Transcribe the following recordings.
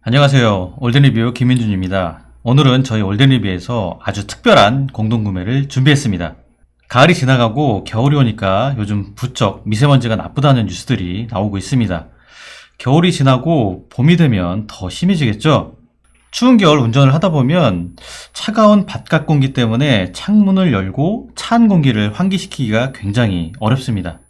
안녕하세요. 올드리뷰 김민준입니다. 오늘은 저희 올드리뷰에서 아주 특별한 공동구매를 준비했습니다. 가을이 지나가고 겨울이 오니까 요즘 부쩍 미세먼지가 나쁘다는 뉴스들이 나오고 있습니다. 겨울이 지나고 봄이 되면 더 심해지겠죠? 추운 겨울 운전을 하다 보면 차가운 바깥 공기 때문에 창문을 열고 찬 공기를 환기시키기가 굉장히 어렵습니다.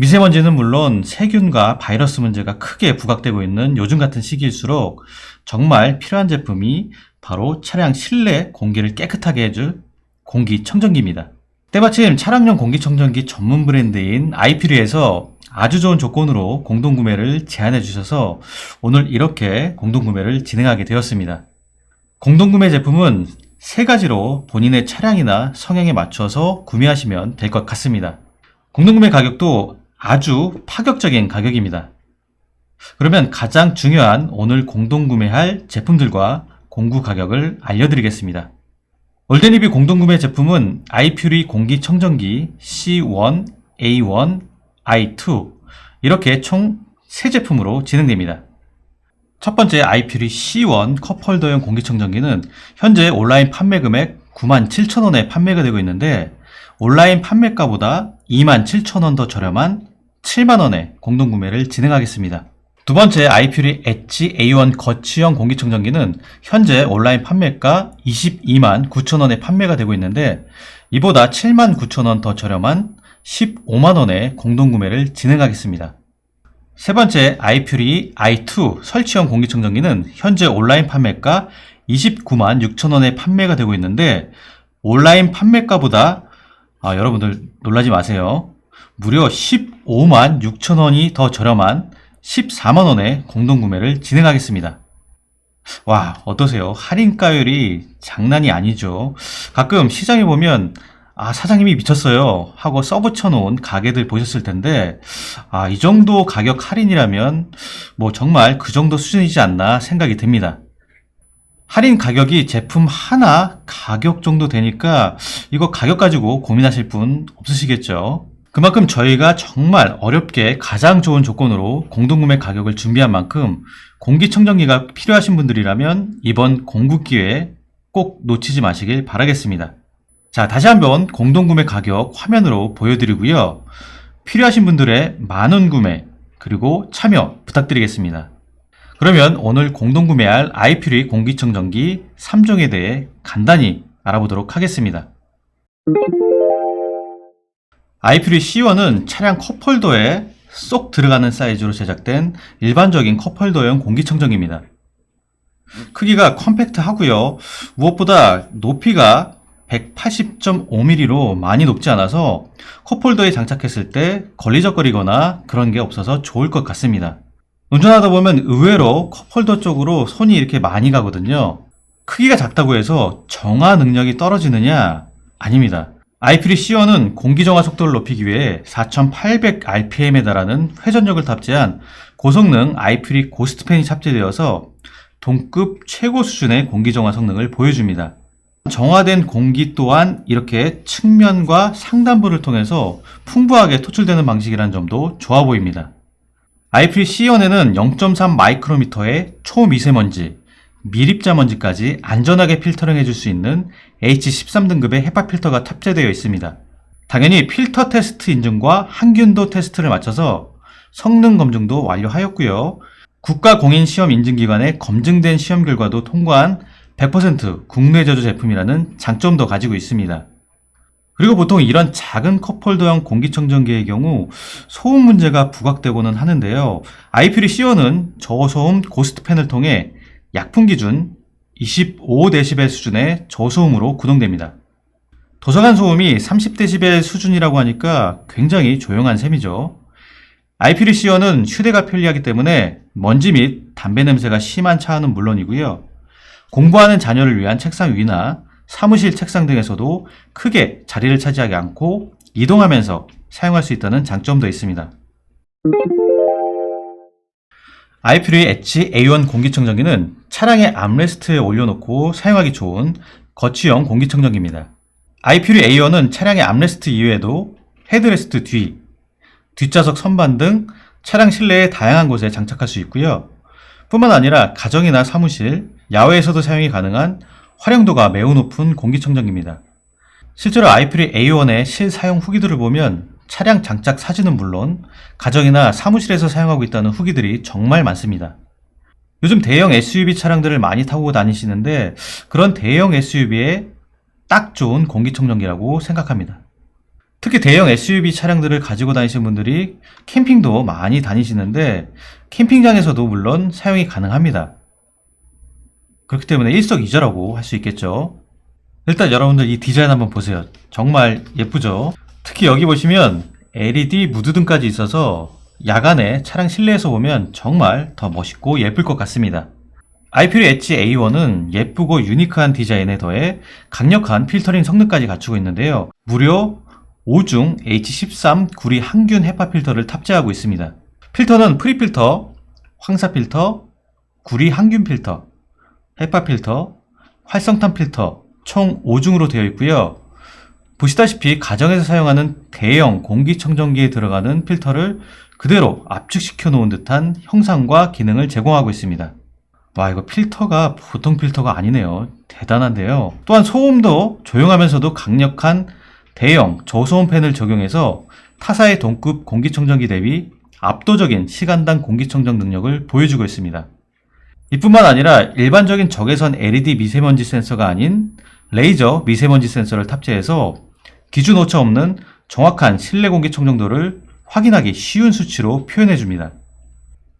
미세먼지는 물론 세균과 바이러스 문제가 크게 부각되고 있는 요즘 같은 시기일수록 정말 필요한 제품이 바로 차량 실내 공기를 깨끗하게 해줄 공기청정기입니다. 때마침 차량용 공기청정기 전문 브랜드인 아이피리에서 아주 좋은 조건으로 공동구매를 제안해 주셔서 오늘 이렇게 공동구매를 진행하게 되었습니다. 공동구매 제품은 세 가지로 본인의 차량이나 성향에 맞춰서 구매하시면 될 것 같습니다. 공동구매 가격도 아주 파격적인 가격입니다. 그러면 가장 중요한 오늘 공동 구매할 제품들과 공구 가격을 알려드리겠습니다. 올드니비 공동 구매 제품은 아이퓨리 공기청정기 C1, A1, i2 이렇게 총 3제품으로 진행됩니다. 첫 번째 아이퓨리 C1 컵홀더용 공기청정기는 현재 온라인 판매 금액 97,000원에 판매가 되고 있는데 온라인 판매가보다 27,000원 더 저렴한 7만원에 공동구매를 진행하겠습니다. 두 번째 아이퓨리 엣지 A1 거치형 공기청정기는 현재 온라인 판매가 22만 9천원에 판매가 되고 있는데 이보다 7만 9천원 더 저렴한 15만원에 공동구매를 진행하겠습니다. 세 번째 아이퓨리 i2 설치형 공기청정기는 현재 온라인 판매가 29만 6천원에 판매가 되고 있는데 온라인 판매가보다 아, 여러분들 놀라지 마세요. 무려 15만 6천 원이 더 저렴한 14만 원에 공동구매를 진행하겠습니다. 와, 어떠세요? 할인가율이 장난이 아니죠. 가끔 시장에 보면 아, 사장님이 미쳤어요. 하고 써붙여 놓은 가게들 보셨을 텐데, 아, 이 정도 가격 할인이라면, 뭐 정말 그 정도 수준이지 않나 생각이 듭니다. 할인 가격이 제품 하나 가격 정도 되니까, 이거 가격 가지고 고민하실 분 없으시겠죠? 그만큼 저희가 정말 어렵게 가장 좋은 조건으로 공동구매 가격을 준비한 만큼 공기청정기가 필요하신 분들이라면 이번 공구 기회에 꼭 놓치지 마시길 바라겠습니다. 자, 다시 한번 공동구매 가격 화면으로 보여드리고요. 필요하신 분들의 만원 구매, 그리고 참여 부탁드리겠습니다. 그러면 오늘 공동구매할 아이퓨리 공기청정기 3종에 대해 간단히 알아보도록 하겠습니다. 아이퓨리 C1은 차량 컵홀더에 쏙 들어가는 사이즈로 제작된 일반적인 컵홀더용 공기청정기입니다. 크기가 컴팩트하고요. 무엇보다 높이가 180.5mm로 많이 높지 않아서 컵홀더에 장착했을 때 걸리적거리거나 그런 게 없어서 좋을 것 같습니다. 운전하다 보면 의외로 컵홀더 쪽으로 손이 이렇게 많이 가거든요. 크기가 작다고 해서 정화 능력이 떨어지느냐? 아닙니다. 아이퓨리 C1은 공기정화 속도를 높이기 위해 4800rpm에 달하는 회전력을 탑재한 고성능 아이퓨리 고스트팬이 탑재되어서 동급 최고 수준의 공기정화 성능을 보여줍니다. 정화된 공기 또한 이렇게 측면과 상단부를 통해서 풍부하게 토출되는 방식이라는 점도 좋아 보입니다. 아이퓨리 C1에는 0.3 마이크로미터의 초미세먼지, 밀입자 먼지까지 안전하게 필터링 해 줄 수 있는 H13등급의 헤파 필터가 탑재되어 있습니다. 당연히 필터 테스트 인증과 항균도 테스트를 마쳐서 성능 검증도 완료하였고요. 국가 공인 시험 인증기관에 검증된 시험 결과도 통과한 100% 국내 제조 제품이라는 장점도 가지고 있습니다. 그리고 보통 이런 작은 컵홀더형 공기청정기의 경우 소음 문제가 부각되고는 하는데요. 아이퓨리 C1은 저소음 고스트 팬을 통해 약품 기준 25dB 수준의 저소음으로 구동됩니다. 도서관 소음이 30dB 수준이라고 하니까 굉장히 조용한 셈이죠. C1은 휴대가 편리하기 때문에 먼지 및 담배 냄새가 심한 차는 물론이고요. 공부하는 자녀를 위한 책상 위나 사무실 책상 등에서도 크게 자리를 차지하지 않고 이동하면서 사용할 수 있다는 장점도 있습니다. 아이퓨리 엣지 A1 공기청정기는 차량의 암레스트에 올려놓고 사용하기 좋은 거치형 공기청정기입니다. 아이퓨리 A1은 차량의 암레스트 이외에도 헤드레스트 뒤, 뒷좌석 선반 등 차량 실내의 다양한 곳에 장착할 수 있고요. 뿐만 아니라 가정이나 사무실, 야외에서도 사용이 가능한 활용도가 매우 높은 공기청정기입니다. 실제로 아이프리 A1의 실사용 후기들을 보면 차량 장착 사진은 물론 가정이나 사무실에서 사용하고 있다는 후기들이 정말 많습니다. 요즘 대형 SUV 차량들을 많이 타고 다니시는데 그런 대형 SUV에 딱 좋은 공기청정기라고 생각합니다. 특히 대형 SUV 차량들을 가지고 다니시는 분들이 캠핑도 많이 다니시는데 캠핑장에서도 물론 사용이 가능합니다. 그렇기 때문에 일석이조라고 할 수 있겠죠. 일단 여러분들 이 디자인 한번 보세요. 정말 예쁘죠? 특히 여기 보시면 LED 무드등까지 있어서 야간에 차량 실내에서 보면 정말 더 멋있고 예쁠 것 같습니다. 아이퓨리 엣지 A1은 예쁘고 유니크한 디자인에 더해 강력한 필터링 성능까지 갖추고 있는데요. 무려 5중 H13 구리 항균 헤파 필터를 탑재하고 있습니다. 필터는 프리 필터, 황사 필터, 구리 항균 필터, 헤파 필터, 활성탄 필터 총 5중으로 되어 있고요. 보시다시피 가정에서 사용하는 대형 공기청정기에 들어가는 필터를 그대로 압축시켜 놓은 듯한 형상과 기능을 제공하고 있습니다. 와, 이거 필터가 보통 필터가 아니네요. 대단한데요. 또한 소음도 조용하면서도 강력한 대형 저소음 팬을 적용해서 타사의 동급 공기청정기 대비 압도적인 시간당 공기청정 능력을 보여주고 있습니다. 이뿐만 아니라 일반적인 적외선 LED 미세먼지 센서가 아닌 레이저 미세먼지 센서를 탑재해서 기준 오차 없는 정확한 실내 공기 청정도를 확인하기 쉬운 수치로 표현해 줍니다.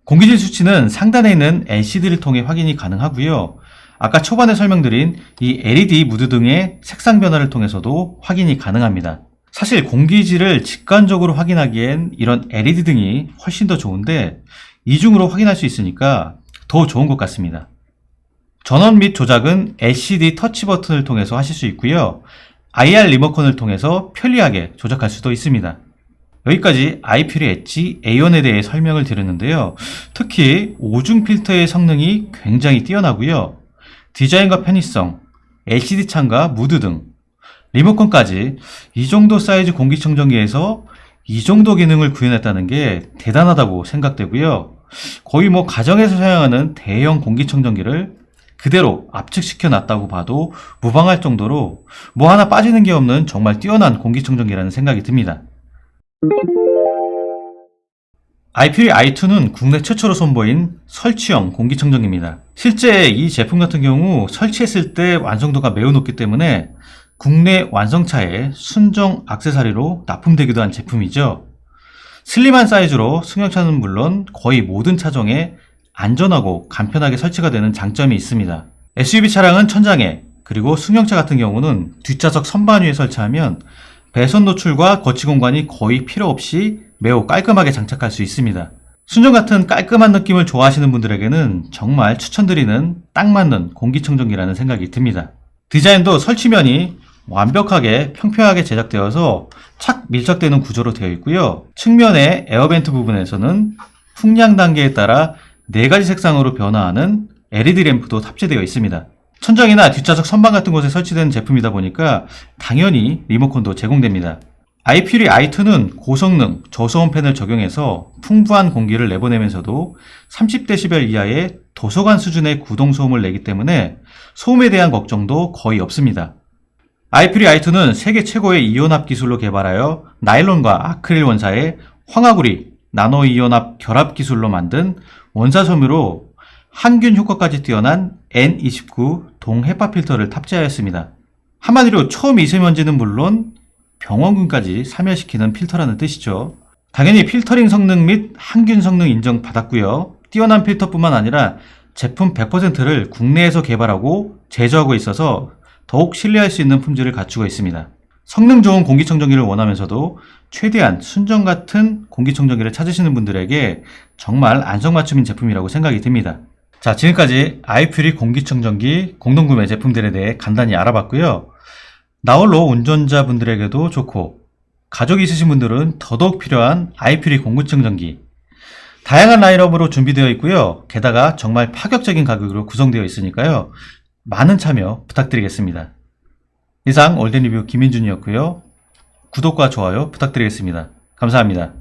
공기질 수치는 상단에 있는 LCD를 통해 확인이 가능하고요. 아까 초반에 설명드린 이 LED 무드 등의 색상 변화를 통해서도 확인이 가능합니다. 사실 공기질을 직관적으로 확인하기엔 이런 LED 등이 훨씬 더 좋은데 이중으로 확인할 수 있으니까 더 좋은 것 같습니다. 전원 및 조작은 LCD 터치 버튼을 통해서 하실 수 있고요. IR 리모컨을 통해서 편리하게 조작할 수도 있습니다. 여기까지 아이퓨리 엣지 A1에 대해 설명을 드렸는데요. 특히 5중 필터의 성능이 굉장히 뛰어나고요. 디자인과 편의성, LCD 창과 무드 등 리모컨까지 이 정도 사이즈 공기청정기에서 이 정도 기능을 구현했다는 게 대단하다고 생각되고요. 거의 뭐 가정에서 사용하는 대형 공기청정기를 그대로 압축시켜 놨다고 봐도 무방할 정도로 뭐 하나 빠지는 게 없는 정말 뛰어난 공기청정기라는 생각이 듭니다. 아이퓨리 i2는 국내 최초로 선보인 설치형 공기청정기입니다. 실제 이 제품 같은 경우 설치했을 때 완성도가 매우 높기 때문에 국내 완성차에 순정 악세사리로 납품되기도 한 제품이죠. 슬림한 사이즈로 승용차는 물론 거의 모든 차종에 안전하고 간편하게 설치가 되는 장점이 있습니다. SUV 차량은 천장에 그리고 승용차 같은 경우는 뒷좌석 선반 위에 설치하면 배선 노출과 거치 공간이 거의 필요 없이 매우 깔끔하게 장착할 수 있습니다. 순정 같은 깔끔한 느낌을 좋아하시는 분들에게는 정말 추천드리는 딱 맞는 공기청정기라는 생각이 듭니다. 디자인도 설치면이 완벽하게 평평하게 제작되어서 착 밀착되는 구조로 되어 있고요. 측면의 에어벤트 부분에서는 풍량 단계에 따라 4가지 색상으로 변화하는 LED 램프도 탑재되어 있습니다. 천장이나 뒷좌석 선반 같은 곳에 설치된 제품이다 보니까 당연히 리모컨도 제공됩니다. 아이퓨리 i2는 고성능 저소음 팬을 적용해서 풍부한 공기를 내보내면서도 30dB 이하의 도서관 수준의 구동 소음을 내기 때문에 소음에 대한 걱정도 거의 없습니다. 아이퓨리 i2는 세계 최고의 이온압 기술로 개발하여 나일론과 아크릴 원사의 황화구리 나노 이온압 결합 기술로 만든 원사 섬유로 항균 효과까지 뛰어난 N29 동헤파 필터를 탑재하였습니다. 한마디로 초미세먼지는 물론 병원균까지 사멸시키는 필터라는 뜻이죠. 당연히 필터링 성능 및 항균 성능 인정 받았고요. 뛰어난 필터뿐만 아니라 제품 100%를 국내에서 개발하고 제조하고 있어서 더욱 신뢰할 수 있는 품질을 갖추고 있습니다. 성능 좋은 공기청정기를 원하면서도 최대한 순정 같은 공기청정기를 찾으시는 분들에게 정말 안성맞춤인 제품이라고 생각이 듭니다. 자, 지금까지 아이퓨리 공기청정기 공동구매 제품들에 대해 간단히 알아봤고요. 나홀로 운전자분들에게도 좋고 가족이 있으신 분들은 더더욱 필요한 아이퓨리 공기청정기 다양한 라인업으로 준비되어 있고요. 게다가 정말 파격적인 가격으로 구성되어 있으니까요. 많은 참여 부탁드리겠습니다. 이상 올덴리뷰 김민준이었고요. 구독과 좋아요 부탁드리겠습니다. 감사합니다.